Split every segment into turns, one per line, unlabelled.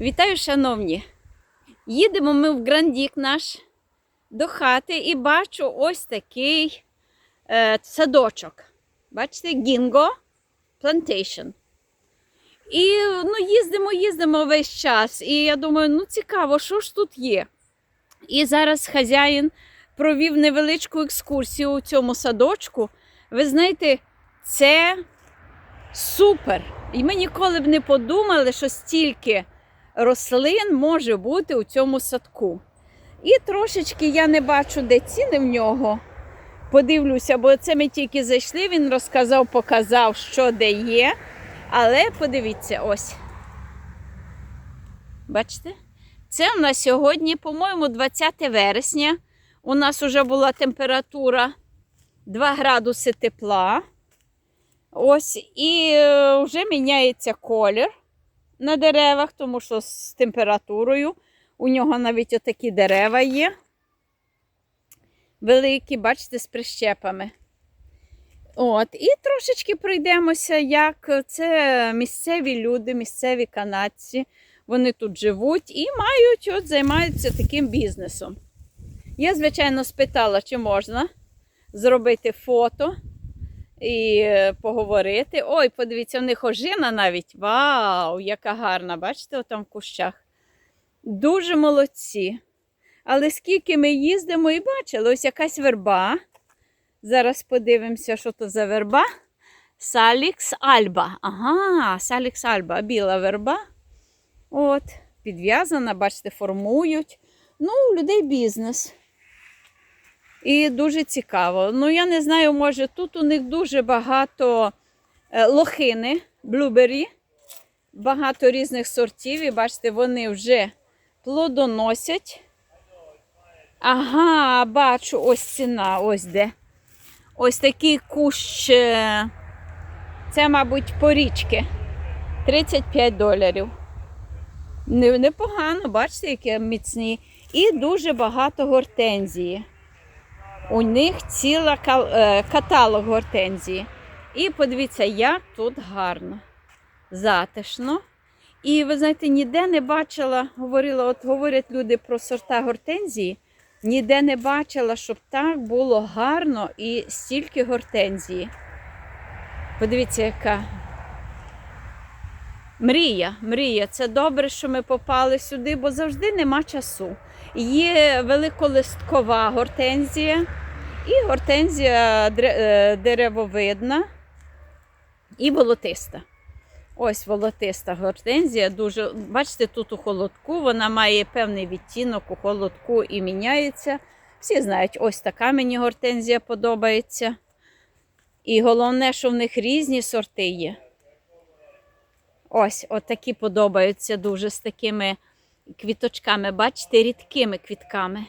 Вітаю, шановні! Їдемо ми в Грандік наш до хати і бачу ось такий е, садочок. Бачите, Гінго Plantation. І ну, їздимо, їздимо весь час. І я думаю, ну цікаво, що ж тут є. І зараз хазяїн провів невеличку екскурсію у цьому садочку. Ви знаєте, це супер. І ми ніколи б не подумали, що стільки рослин може бути у цьому садку. І трошечки я не бачу, де ціни в нього. Подивлюся, бо це ми тільки зайшли, він розказав, показав, що де є. Але подивіться, ось. Бачите? Це у нас сьогодні, по-моєму, 20 вересня. У нас вже була температура 2 градуси тепла. Ось, і е, вже міняється колір на деревах, тому що з температурою. У нього навіть отакі дерева є. Великі, бачите, з прищепами. От, і трошечки пройдемося, як це місцеві люди, місцеві канадці. Вони тут живуть і мають, от, займаються таким бізнесом. Я, звичайно, спитала, чи можна зробити фото і е, поговорити. Ой, подивіться, в них ожина навіть. Вау, яка гарна! Бачите, там в кущах. Дуже молодці. Але скільки ми їздимо і бачили, ось якась верба. Зараз подивимося, що то за верба. Салікс Альба. Ага, Салікс Альба, біла верба. От, підв'язана, бачите, формують. Ну, у людей бізнес. І дуже цікаво. Ну, я не знаю, може, тут у них дуже багато е, лохини, блюбері, багато різних сортів. І бачите, вони вже плодоносять. Ага, бачу, ось ціна, ось де. Ось такий кущ. е, Це, мабуть, порічки. 35 доларів. Непогано, бачите, які міцні. І дуже багато гортензії. У них ціла е, каталог гортензії. І подивіться, як тут гарно, затишно. І ви знаєте, ніде не бачила, говорила, от говорять люди про сорта гортензії, ніде не бачила, щоб так було гарно і стільки гортензії. Подивіться, яка мрія. Мрія. Це добре, що ми попали сюди, бо завжди нема часу. Є великолисткова гортензія і гортензія е, деревовидна і волотиста. Ось волотиста гортензія. Дуже, бачите, тут у холодку вона має певний відтінок у холодку і міняється. Всі знають, ось така мені гортензія подобається. І головне, що в них різні сорти є. Ось, от такі подобаються дуже з такими квіточками, бачите, рідкими квітками.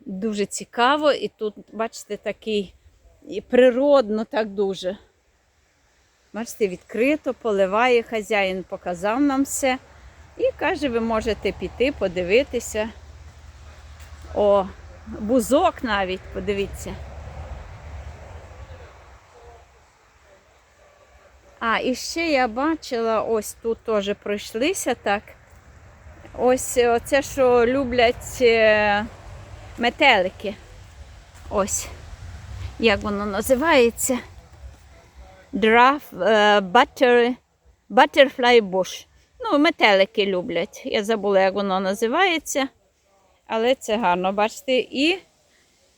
Дуже цікаво, і тут, бачите, такий і природно так дуже. Бачите, відкрито поливає хазяїн, показав нам все. І каже, ви можете піти, подивитися. О, бузок навіть, подивіться. А, і ще я бачила, ось тут теж пройшлися так. Ось оце, що люблять е, метелики. Ось. Як воно називається? Драф, е, butter, butterfly bush. Ну, метелики люблять. Я забула, як воно називається. Але це гарно, бачите, і.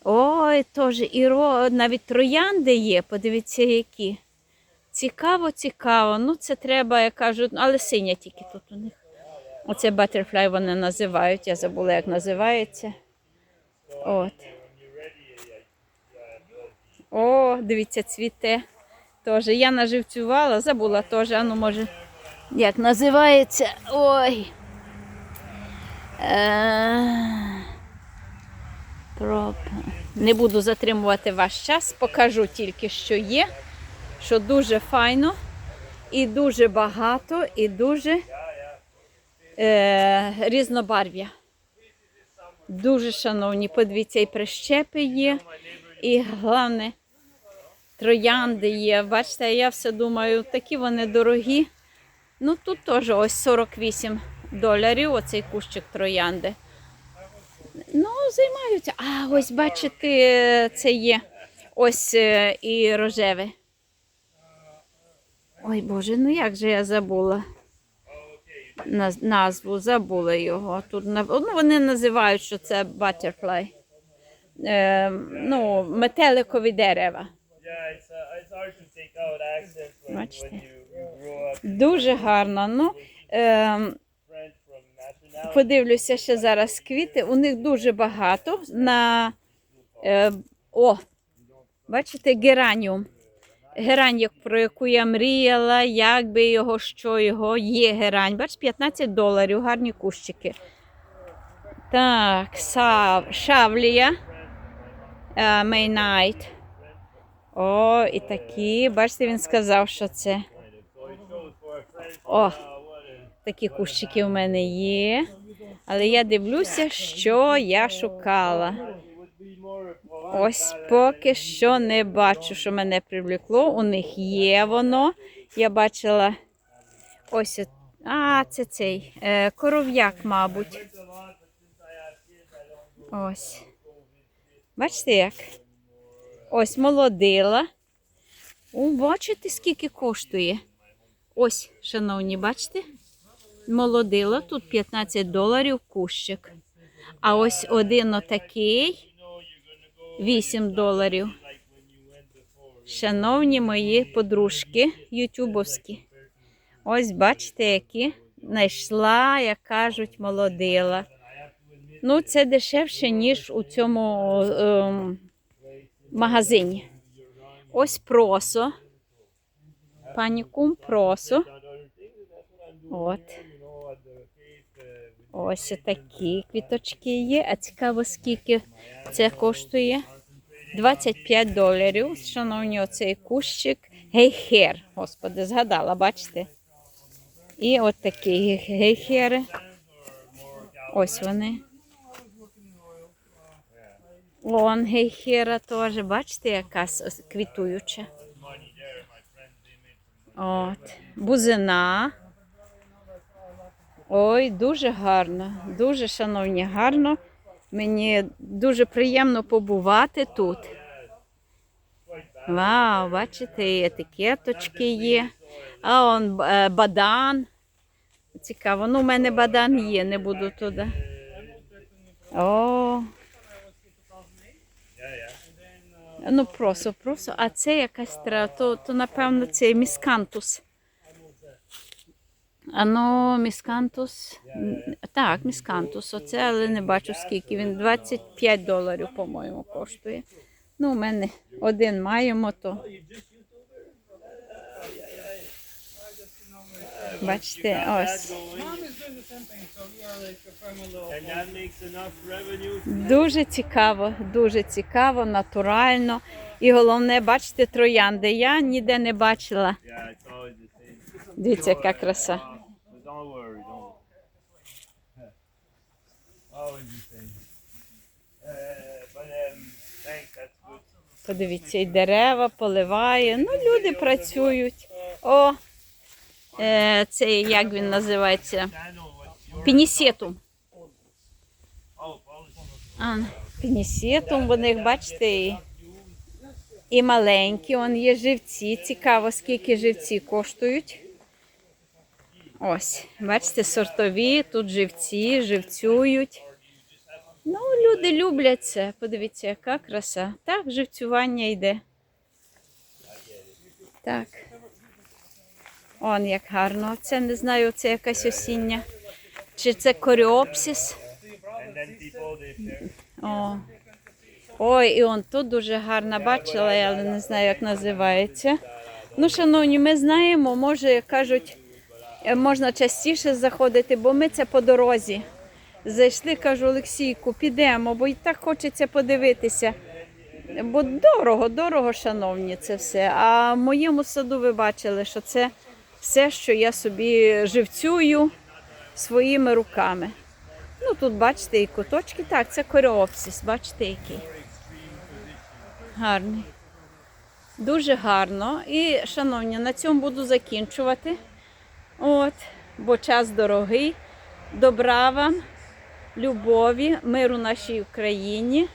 Ой, теж і навіть троянди є, подивіться, які. Цікаво, цікаво. Ну, це треба, як кажуть, але синя тільки тут у них. Оце butterfly вони називають. Я забула, як називається. От. О, дивіться, цвіте. Тоже. Я наживцювала, забула теж, а ну може, як називається. Ой. Е... Не буду затримувати ваш час, покажу тільки, що є, що дуже файно, і дуже багато, і дуже е... різнобарв'я. Дуже шановні, подивіться, і прищепи є, і головне, троянди є. Бачите, я все думаю, такі вони дорогі. Ну тут теж ось 48 доларів, оцей кущик троянди. Ну, займаються. А, ось бачите, це є ось е, і рожеве. Ой Боже, ну як же я забула назву, забула його. Тут ну, вони називають, що це butterfly. Е, ну, метеликові дерева. Бачите? Дуже гарно. Ну, е, подивлюся ще зараз квіти. У них дуже багато. На, е, о, бачите, гераніум. Герань, про яку я мріяла, як би його, що його, є герань. Бач, 15 доларів, гарні кущики. Так, сав, шавлія. Мейнайт. О, і такі. Бачите, він сказав, що це. О,
Uh,
такі кущики в мене є. Але я дивлюся, що я шукала. Ось поки що не бачу, що мене привлекло. У них є воно. Я бачила ось. А, це цей е, коров'як, мабуть. Ось. Бачите як? Ось молодила. О, бачите, скільки коштує? Ось, шановні, бачите? Молодила, тут 15 доларів кущик. А ось один отакий 8 доларів. Шановні мої подружки ютубовські. Ось бачите, які знайшла, як кажуть, молодила. Ну, це дешевше, ніж у цьому ем, магазині. Ось просо. Пані кум просо. От. Ось такі квіточки є. А цікаво, скільки це коштує. 25 доларів. Шановні, оцей кущик. Гейхер. Господи, згадала, бачите? І от такі гейхери. Ось вони. Вон гейхера теж. Бачите, яка квітуюча. От. Бузина. Ой, дуже гарно, дуже шановні, гарно. Мені дуже приємно побувати тут. Вау, бачите, етикеточки є. А он е, бадан. Цікаво. Ну, у мене бадан є, не буду туди. О. Ну, просто, просто. А це якась трава, то, то напевно, це міскантус. А ну, міскантус. Так, міскантус. Оце, але не бачу скільки. Він 25 доларів, по-моєму, коштує. Ну, у мене один маємо, то. Бачите, ось. Дуже цікаво, дуже цікаво, натурально. І головне, бачите, троянди. Я ніде не бачила. Дивіться, яка краса. Подивіться, і дерева поливає. Ну, люди працюють. О, е, це як він називається? Пінісетум. А, пінісетум, вони їх бачите, і, і маленькі, он є живці. Цікаво, скільки живці коштують. Ось, бачите, сортові, тут живці, живцюють. Ну, люди люблять це. Подивіться, яка краса. Так, живцювання йде. Так. Он як гарно. Це не знаю, це якась осіння. Чи це
they
О. Ой, і он тут дуже гарна бачила, але не знаю, як називається. Ну, шановні, ми знаємо, може, кажуть, можна частіше заходити, бо ми це по дорозі. Зайшли, кажу, Олексійку, підемо, бо і так хочеться подивитися. Бо дорого, дорого, шановні, це все. А в моєму саду ви бачили, що це все, що я собі живцюю своїми руками. Ну, тут бачите і куточки. Так, це кореопсис, бачите, який. Гарний. Дуже гарно. І, шановні, на цьому буду закінчувати. От. Бо час дорогий. Добра вам, любові, миру нашій Україні.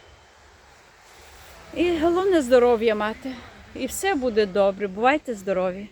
І головне здоров'я мати. І все буде добре. Бувайте здорові!